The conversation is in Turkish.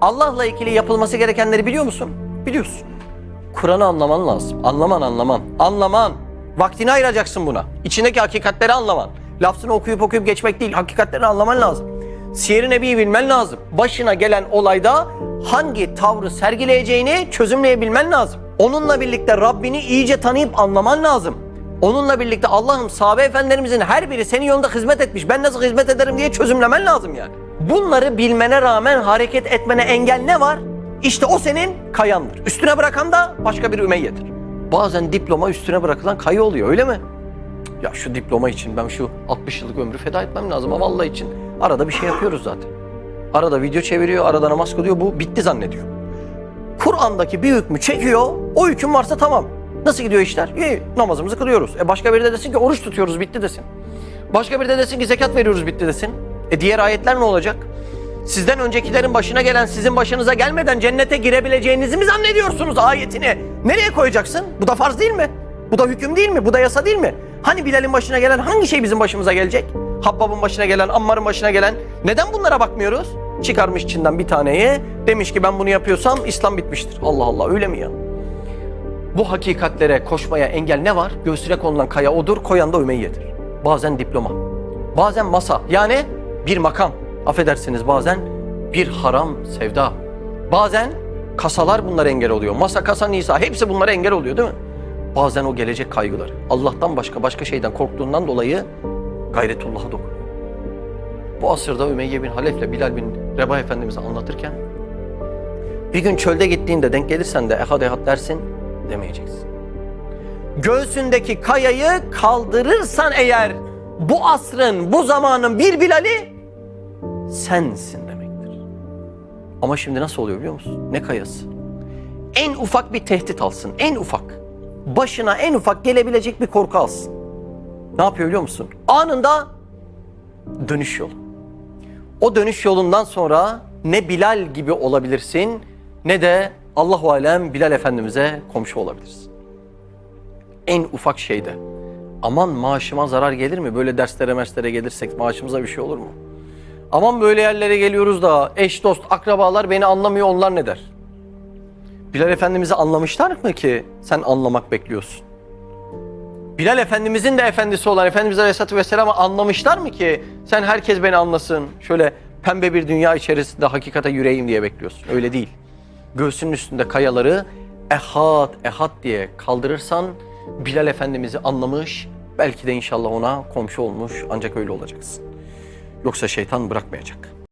Allah'la ilgili yapılması gerekenleri biliyor musun? Biliyorsun. Kur'an'ı anlaman lazım. Anlaman anlaman. Anlaman. Vaktini ayıracaksın buna. İçindeki hakikatleri anlaman. Lafzını okuyup okuyup geçmek değil. Hakikatleri anlaman lazım. Siyer-i Nebi'yi bilmen lazım. Başına gelen olayda hangi tavrı sergileyeceğini çözümleyebilmen lazım. Onunla birlikte Rabbini iyice tanıyıp anlaman lazım. Onunla birlikte Allah'ım sahabe efendilerimizin her biri senin yolunda hizmet etmiş. Ben nasıl hizmet ederim diye çözümlemen lazım yani. Bunları bilmene rağmen hareket etmene engel ne var? İşte o senin kayandır. Üstüne bırakan da başka bir ümeyyedir. Bazen diploma üstüne bırakılan kayı oluyor öyle mi? Ya şu diploma için ben şu 60 yıllık ömrü feda etmem lazım ama Allah için. Arada bir şey yapıyoruz zaten. Arada video çeviriyor, arada namaz kılıyor. Bu bitti zannediyor. Kur'an'daki bir hükmü çekiyor. O hüküm varsa tamam. Nasıl gidiyor işler? İyi, namazımızı kılıyoruz. E başka biri de desin ki oruç tutuyoruz bitti desin. Başka biri de desin ki zekat veriyoruz bitti desin. E diğer ayetler ne olacak? Sizden öncekilerin başına gelen sizin başınıza gelmeden cennete girebileceğinizi mi zannediyorsunuz ayetini? Nereye koyacaksın? Bu da farz değil mi? Bu da hüküm değil mi? Bu da yasa değil mi? Hani Bilal'in başına gelen hangi şey bizim başımıza gelecek? Habbab'ın başına gelen, Ammar'ın başına gelen. Neden bunlara bakmıyoruz? Çıkarmış içinden bir taneyi. Demiş ki ben bunu yapıyorsam İslam bitmiştir. Allah Allah öyle mi ya? Bu hakikatlere koşmaya engel ne var? Göğsüne konulan kaya odur, koyan da Ümeyye'dir. Bazen diploma, bazen masa yani bir makam. Affedersiniz bazen bir haram sevda. Bazen kasalar bunlara engel oluyor. Masa, kasa, nisa hepsi bunlara engel oluyor değil mi? Bazen o gelecek kaygıları. Allah'tan başka başka şeyden korktuğundan dolayı gayretullah'a dokunuyor. Bu asırda Ümeyye bin Halef ile Bilal bin Rebah Efendimiz'i anlatırken bir gün çölde gittiğinde denk gelirsen de ehad ehad dersin demeyeceksin. Göğsündeki kayayı kaldırırsan eğer bu asrın, bu zamanın bir Bilal'i sensin demektir. Ama şimdi nasıl oluyor biliyor musun? Ne kayası? En ufak bir tehdit alsın, en ufak. Başına en ufak gelebilecek bir korku alsın. Ne yapıyor biliyor musun? Anında dönüş yolu. O dönüş yolundan sonra ne Bilal gibi olabilirsin ne de Allahu alem Bilal Efendimiz'e komşu olabilirsin. En ufak şeyde. Aman maaşıma zarar gelir mi? Böyle derslere merslere gelirsek maaşımıza bir şey olur mu? Aman böyle yerlere geliyoruz da eş dost akrabalar beni anlamıyor onlar ne der? Bilal Efendimiz'i anlamışlar mı ki sen anlamak bekliyorsun? Bilal Efendimizin de efendisi olan Efendimiz Aleyhisselatü Vesselam'ı anlamışlar mı ki sen herkes beni anlasın, şöyle pembe bir dünya içerisinde hakikate yüreğim diye bekliyorsun. Öyle değil. Göğsünün üstünde kayaları ehad ehad diye kaldırırsan Bilal Efendimiz'i anlamış, belki de inşallah ona komşu olmuş ancak öyle olacaksın. Yoksa şeytan bırakmayacak.